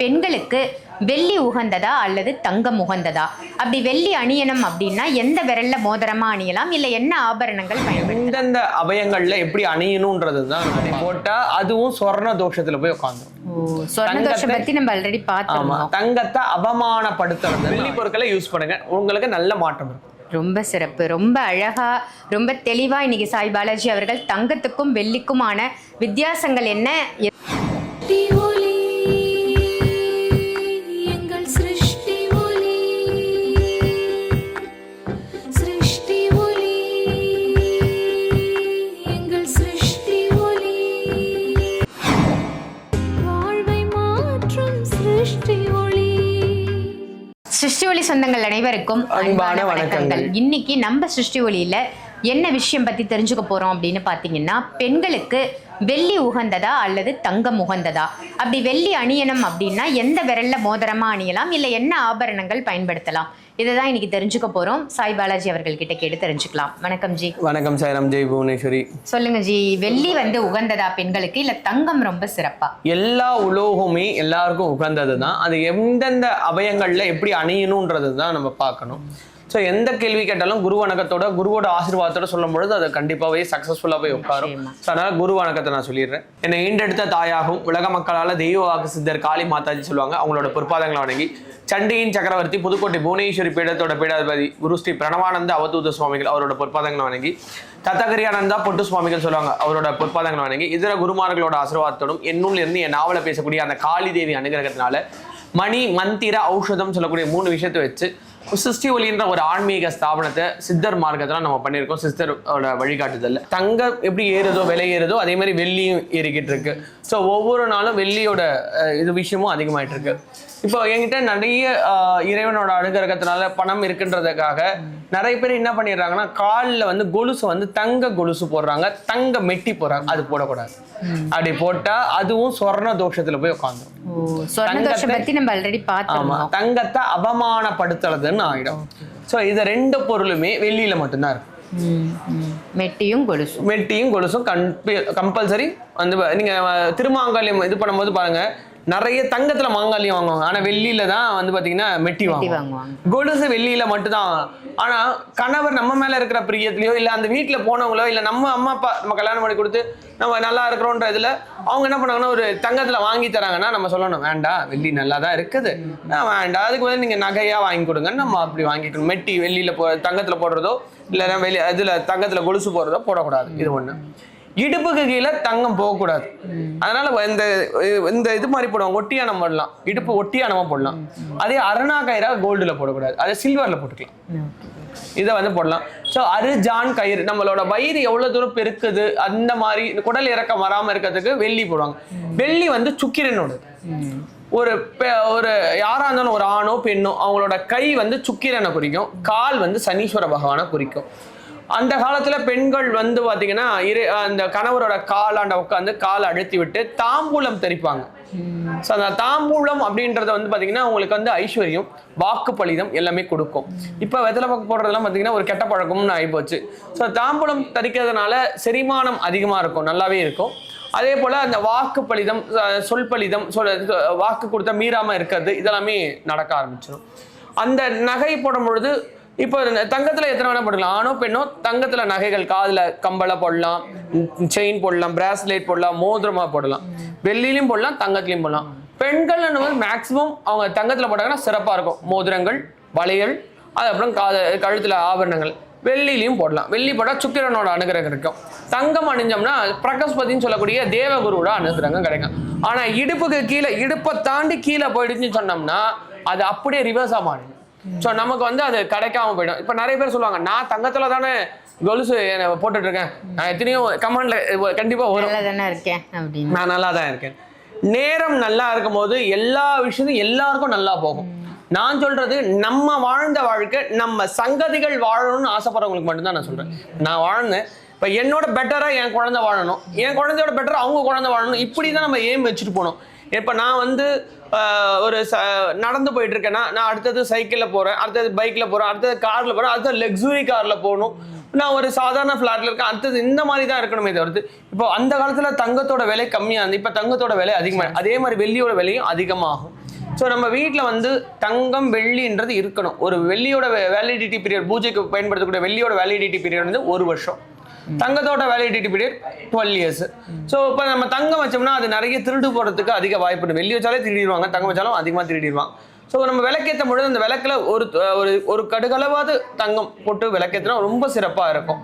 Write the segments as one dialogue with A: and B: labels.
A: பெண்களுக்கு வெள்ளி உகந்ததா அல்லது தங்கம் உகந்ததா? அப்படி வெள்ளி அணியணும் அப்படின்னா எந்த விரல்ல மோதிரமா அணியலாம்? இல்ல என்ன ஆபரணங்கள் பயன்படுத்தலாம்?
B: எந்தெந்த அபயங்கள்ல எப்படி அணியணும்ன்றது தான் அப்படி போட்டா அதுவும் சொர்ண தோஷத்துல போய் உட்காந்துரும் தங்கத்தை அவமானப்படுத்துறது. வெள்ளி பொருட்களை யூஸ் பண்ணுங்க. உங்களுக்கு நல்ல மாற்றம் இருக்கும்.
A: ரொம்ப சிறப்பு. ரொம்ப அழகா ரொம்ப தெளிவா இன்னைக்கு சாய் பாலாஜி அவர்கள் தங்கத்துக்கும் வெள்ளிக்குமான வித்தியாசங்கள் என்ன? சொந்தங்கள் அனைவருக்கும்
B: அன்பான வணக்கங்கள்.
A: இன்னைக்கு நம்ம சிருஷ்டி ஒளியில என்ன விஷயம் பத்தி தெரிஞ்சுக்க போறோம் அப்படின்னு பாத்தீங்கன்னா பெண்களுக்கு வெள்ளி உகந்ததா அல்லது தங்கம் உகந்ததா? அப்படி வெள்ளி அணியணும் அப்படின்னா எந்த விரல்ல மோதிரமா அணியலாம்? இல்ல என்ன ஆபரணங்கள் பயன்படுத்தலாம்? இதை தான் இன்னைக்கு தெரிஞ்சுக்க போறோம். சாய் பாலாஜி அவர்கள் கிட்ட கேட்டு தெரிஞ்சுக்கலாம். வணக்கம் ஜி.
B: வணக்கம் சாய்ராம் ஜெய் புவனேஸ்வரி.
A: சொல்லுங்க ஜி. வெள்ளி வந்து உகந்ததா பெண்களுக்கு? இல்ல தங்கம் ரொம்ப சிறப்பா?
B: எல்லா உலோகமே எல்லாருக்கும் உகந்தது தான் அது எந்தெந்த அபயங்கள்ல எப்படி அணியணுன்றது தான் நம்ம பார்க்கணும். ஸோ எந்த கேள்வி கேட்டாலும் குரு வணக்கத்தோட குருவோட ஆசீர்வாதத்தோட சொல்லும் பொழுது அது கண்டிப்பாகவே சக்ஸஸ்ஃபுல்லாக போய் உட்காரும். ஸோ அதனால குரு வணக்கத்தை நான் சொல்லிடுறேன் என்னை ஈண்டெடுத்த தாயாகும் உலக மக்களால் தெய்வ வாக்கு சித்தர் காளி மாதாஜி சொல்லுவாங்க அவங்களோட பொற்பாதங்களை வணங்கி சண்டியின் சக்கரவர்த்தி புதுக்கோட்டை புவனேஸ்வரி பீடத்தோட பீடாதிபதி குரு ஸ்ரீ பிரணவானந்த அவதூத சுவாமிகள் அவரோட பொற்பாதங்களை வணங்கி தத்தகிரியானந்தா பொட்டு சுவாமிகள் சொல்லுவாங்க அவரோட பொற்பாதங்களை வணங்கி இதர குருமார்களோட ஆசீர்வாதத்தோடும் என்னுள்ள இருந்து என் நாவல பேசக்கூடிய அந்த காளி தேவி அனுகிரகத்தினால மணி மந்திர ஔஷதம் சொல்லக்கூடிய மூணு விஷயத்தை வச்சு சிருஷ்டி ஒலின்ற ஒரு ஆன்மீக ஸ்தாபனத்தை சித்தர் மார்க்கத்தில் நம்ம பண்ணியிருக்கோம் சிஸ்டரோட வழிகாட்டுதல்ல. தங்கம் எப்படி ஏறுதோ விலை ஏறுதோ அதே மாதிரி வெள்ளியும் ஏறிக்கிட்டு இருக்கு. ஸோ ஒவ்வொரு நாளும் வெள்ளியோட இது விஷயமும் அதிகமாயிட்டு இருக்கு. இப்போ என்கிட்ட நிறைய இறைவனோட அனுகிரகத்தினால பணம் இருக்குன்றதுக்காக நிறைய பேர் என்ன பண்ணிடுறாங்கன்னா காலில் வந்து கொலுசு வந்து தங்க கொலுசு போடுறாங்க தங்க மெட்டி போடுறாங்க. அது போடக்கூடாது. அப்படி போட்டா அதுவும் சொர்ண தோஷத்துல போய் உட்காந்துரும்.
A: ஓ சொர்ண தோஷம் பத்தி நம்ம ஆல்ரெடி
B: ஆமா
A: பார்த்துருந்தோம்
B: தங்கத்தை அவமானப்படுத்துறதுன்னு ஆயிடும் சோ இது ரெண்டு பொருளுமே வெள்ளியில மட்டும்தான் இருக்கும்.
A: மெட்டியும் கொலுசும்.
B: மெட்டியும் கொலுசும் கம்பல்சரி வந்து நீங்க திருமாங்கல்யம் இது பண்ணும்போது பாருங்க நிறைய தங்கத்துல மாங்கல்யம் வாங்குவாங்க. ஆனா வெள்ளியில தான் வந்து பாத்தீங்கன்னா மெட்டி வாங்குவாங்க. கொலுசு வெள்ளியில மட்டும்தான் ஆனா கணவர் நம்ம மேல இருக்கிற பிரியத்திலயோ இல்ல அந்த வீட்டுல போனவங்களோ இல்ல நம்ம அம்மா அப்பா நம்ம கல்யாணம் பண்ணி கொடுத்து நம்ம நல்லா இருக்கிறோன்ற இதுல அவங்க என்ன பண்ணாங்கன்னா ஒரு தங்கத்துல வாங்கி தராங்கன்னா நம்ம சொல்லணும் வேண்டாம் வெள்ளி நல்லா தான் இருக்குது வேண்டாம் அதுக்கு வந்து நீங்க நகையா வாங்கி கொடுங்கன்னு நம்ம அப்படி வாங்கிக்கணும். மெட்டி வெள்ளியில போ தங்கத்துல போடுறதோ இல்லைன்னா வெளி இதுல தங்கத்துல கொலுசு போடுறதோ போடக்கூடாது. இது ஒண்ணு. இடுப்புக்கு கீழே தங்கம் போகக்கூடாது. அதனால இந்த இந்த இது மாதிரி போடுவாங்க. ஒட்டியானம் போடலாம். இடுப்பு ஒட்டியானமா போடலாம். அதே அருணா கயிறா கோல்டுல போடக்கூடாது. அதை சில்வர்ல போட்டுக்கலாம். இதை வந்து போடலாம். ஸோ அரு ஜான் கயிறு. நம்மளோட வயிறு எவ்வளவு தூரம் பெருக்குது அந்த மாதிரி இந்த குடல் இறக்கம் வராம இருக்கிறதுக்கு வெள்ளி போடுவாங்க. வெள்ளி வந்து சுக்கிரனோட. ஒரு ஒரு யாரா இருந்தாலும் ஒரு ஆணோ பெண்ணோ அவங்களோட கை வந்து சுக்கிரனை குறிக்கும். கால் வந்து சனீஸ்வர பகவானை குறிக்கும். அந்த காலத்துல பெண்கள் வந்து பாத்தீங்கன்னா இரு அந்த கணவரோட காலாண்ட உட்காந்து காலை அழுத்தி விட்டு தாம்பூலம் தெரிப்பாங்க ஸோ அந்த தாம்பூலம் அப்படின்றத வந்து பாத்தீங்கன்னா உங்களுக்கு வந்து ஐஸ்வர்யம் வாக்கு பலிதம் எல்லாமே கொடுக்கும். இப்போ வெத்தலை பாக்கு போடுறதெல்லாம் பாத்தீங்கன்னா ஒரு கெட்ட பழக்கம்னு ஆகிப்போச்சு ஸோ தாம்பூலம் தரிக்கிறதுனால செரிமானம் அதிகமா இருக்கும் நல்லாவே இருக்கும். அதே போல அந்த வாக்கு பலிதம் சொல் பலிதம் சொல் வாக்கு கொடுத்த மீறாம இருக்கிறது இதெல்லாமே நடக்க ஆரம்பிச்சிடும் அந்த நகை போடும் பொழுது இப்போ இந்த எத்தனை வேணா போடலாம் ஆணோ பெண்ணோ தங்கத்தில் நகைகள் காதில் கம்பளை போடலாம் செயின் போடலாம் பிராஸ்லெட் போடலாம் மோதிரமாக போடலாம். வெள்ளிலையும் போடலாம் தங்கத்துலயும் போடலாம். பெண்கள் வந்து மேக்ஸிமம் அவங்க தங்கத்தில் போட்டாங்கன்னா சிறப்பாக இருக்கும். மோதிரங்கள் வளையல் அது அப்புறம் காது ஆபரணங்கள். வெள்ளிலையும் போடலாம். வெள்ளி போட்டால் சுக்கிரனோட அனுகிரகம் இருக்கும். தங்கம் அணிஞ்சோம்னா பிரகஸ்பதின்னு சொல்லக்கூடிய தேவகுருவோட அனுகிரகம் கிடைக்கும். ஆனால் இடுப்புக்கு கீழே இடுப்பை தாண்டி கீழே போயிடுச்சுன்னு சொன்னோம்னா அது அப்படியே ரிவர்ஸாக மாறிடும். ஸோ நமக்கு வந்து அது கிடைக்காம போயிடும். இப்போ நிறைய பேர் சொல்லுவாங்க நான் தங்கத்துல தானே கொலுசு போட்டுட்டு இருக்கேன் நான் எத்தனையோ கமெண்ட்ல கண்டிப்பா வரும்.
A: நல்லா தானே இருக்கேன் அப்படின்னு.
B: நான் நல்லா தான் இருக்கேன். நேரம் நல்லா இருக்கும் போது எல்லா விஷயமும் எல்லாருக்கும் நல்லா போகும். நான் சொல்றது நம்ம வாழ்ந்த வாழ்க்கை நம்ம சங்கதிகள் வாழணும்னு ஆசைப்படுறவங்களுக்கு மட்டும்தான் நான் சொல்றேன். நான் வாழ்ந்தேன். இப்போ என்னோட பெட்டரா என் குழந்தை வாழணும். என் குழந்தையோட பெட்டரா அவங்க குழந்தை வாழணும். இப்படி தான் நம்ம ஏம் வச்சுட்டு போனோம். இப்போ நான் வந்து ஒரு ச நடந்து போயிட்டு இருக்கேன்னா நான் அடுத்தது சைக்கிளில் போகிறேன் அடுத்தது பைக்கில் போகிறேன் அடுத்தது காரில் போகிறேன் அடுத்தது லக்ஸுரி காரில் போகணும். நான் ஒரு சாதாரண ஃப்ளாட்ல இருக்கேன் அடுத்தது இந்த மாதிரி தான் இருக்கணுமே தவிர்த்து இப்போ அந்த காலத்துல தங்கத்தோட விலை கம்மியா இருந்து இப்போ தங்கத்தோட விலை அதிகமாக அதே மாதிரி வெள்ளியோட விலையும் அதிகமாகும். ஸோ நம்ம வீட்டில் வந்து தங்கம் வெள்ளின்றது இருக்கணும். ஒரு வெள்ளியோட வேலிடிட்டி பீரியட் பூஜைக்கு பயன்படுத்தக்கூடிய வெள்ளியோட வேலிடிட்டி பீரியட் வந்து ஒரு வருஷம். தங்கத்தோட validity period twelve years so இப்போ நம்ம தங்கம் வச்சோம்னா அது நிறைய திருடு போகிறதுக்கு அதிக வாய்ப்பு வெளியே வெள்ளி வச்சாலே திருடிடுவாங்க தங்கம் வச்சாலும் அதிகமாக திருடிடுவாங்க. ஸோ நம்ம விளக்கேற்ற பொழுது அந்த விளக்கில் ஒரு ஒரு ஒரு கடுகளவாவது தங்கம் போட்டு விளக்கேற்றினா ரொம்ப சிறப்பாக இருக்கும்.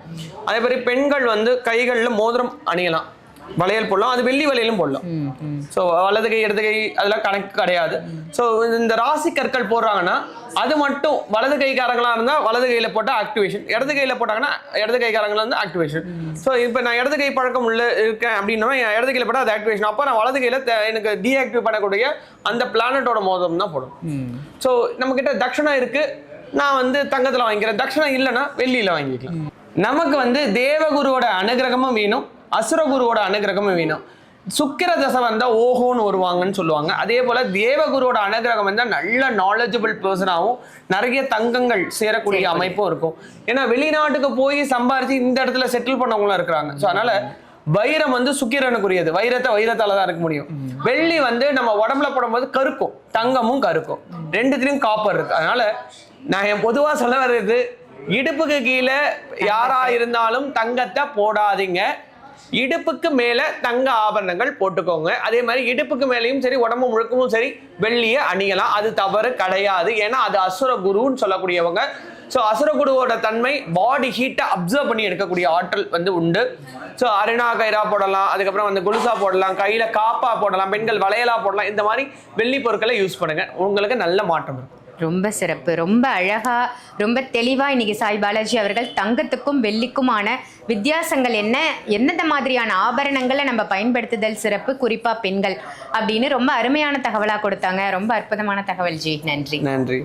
B: அதே மாதிரி பெண்கள் வந்து கைகளில் மோதிரம் அணியலாம். வளையல் போடலாம். அது வெள்ளி வளையலும் போடலாம். ஸோ வலது கை இடது கை அதெல்லாம் கணக்கு கிடையாது. ஸோ இந்த ராசி கற்கள் போடுறாங்கன்னா அது மட்டும் வலது கைக்காரங்களா இருந்தால் வலது கையில் போட்டால் ஆக்டிவேஷன் இடது கையில் போட்டாங்கன்னா இடது கைக்காரங்களா இருந்தால் ஆக்டிவேஷன் ஸோ இப்போ நான் இடது கை பழக்கம் உள்ள இருக்கேன் அப்படின்னா என் இடது கையில் போட்டால் அது ஆக்டிவேஷன் அப்போ நான் வலது கையில் எனக்கு டீஆக்டிவ் பண்ணக்கூடிய அந்த பிளானட்டோட மோதிரம் தான் போடும். ஸோ நம்மக்கிட்ட தட்சணம் இருக்கு. நான் வந்து தங்கத்தில் வாங்கிக்கிறேன். தட்சணம் இல்லைன்னா வெள்ளியில் வாங்கிக்கலாம். நமக்கு வந்து தேவகுருவோட அனுகிரகமும் வேணும். அசுரகுருவோட அனுகிரகமும் வேணும். சுக்கிர தசை வந்தா ஓஹோன்னு வருவாங்கன்னு சொல்லுவாங்க. அதே போல தேவகுருவோட அனுகிரகம் வந்தா நல்ல நாலேஜபிள் பர்சனாகவும் நிறைய தங்கங்கள் சேரக்கூடிய அமைப்பும் இருக்கும். ஏன்னா வெளிநாட்டுக்கு போய் சம்பாரிச்சு இந்த இடத்துல செட்டில் பண்ணவங்களும் இருக்கிறாங்க. ஸோ அதனால வைரம் வந்து சுக்கிரனுக்குரியது. வைரத்தை வைரத்தால தான் இருக்க முடியும். வெள்ளி வந்து நம்ம உடம்புல போடும்போது கருக்கும். தங்கமும் கருக்கும். ரெண்டுத்திலையும் காப்பர் இருக்கு. அதனால நான் என் பொதுவா சொல்ல வர்றது இடுப்புக்கு கீழே யாரா இருந்தாலும் தங்கத்தை போடாதீங்க. இடுப்புக்கு மேல தங்க ஆபரணங்கள் போட்டுக்கோங்க. அதே மாதிரி இடுப்புக்கு மேலேயும் சரி உடம்பு முழுக்கவும் சரி வெள்ளியை அணியலாம். அது தவறு கிடையாது. ஏன்னா அது அசுர குருன்னு சொல்லக்கூடியவங்க. ஸோ அசுரகுருவோட தன்மை பாடி ஹீட்டை அப்சர்வ் பண்ணி எடுக்கக்கூடிய ஆற்றல் வந்து உண்டு. ஸோ அருணா கயிறா போடலாம். அதுக்கப்புறம் வந்து குலுசா போடலாம். கையில் காப்பா போடலாம். பெண்கள் வளையலா போடலாம். இந்த மாதிரி வெள்ளி பொருட்களை யூஸ் பண்ணுங்க. உங்களுக்கு நல்ல மாற்றம் இருக்கும்.
A: ரொம்ப சிறப்பு. ரொம்ப அழகா ரொம்ப தெளிவா இன்னைக்கு சாய் பாலாஜி அவர்கள் தங்கத்துக்கும் வெள்ளிக்குமான வித்தியாசங்கள் என்ன எந்தெந்த மாதிரியான ஆபரணங்களை நம்ம பயன்படுத்துதல் சிறப்பு குறிப்பா பெண்கள் அப்படின்னு ரொம்ப அருமையான தகவலா கொடுத்தாங்க. ரொம்ப அற்புதமான தகவல் ஜி. நன்றி.
B: நன்றி.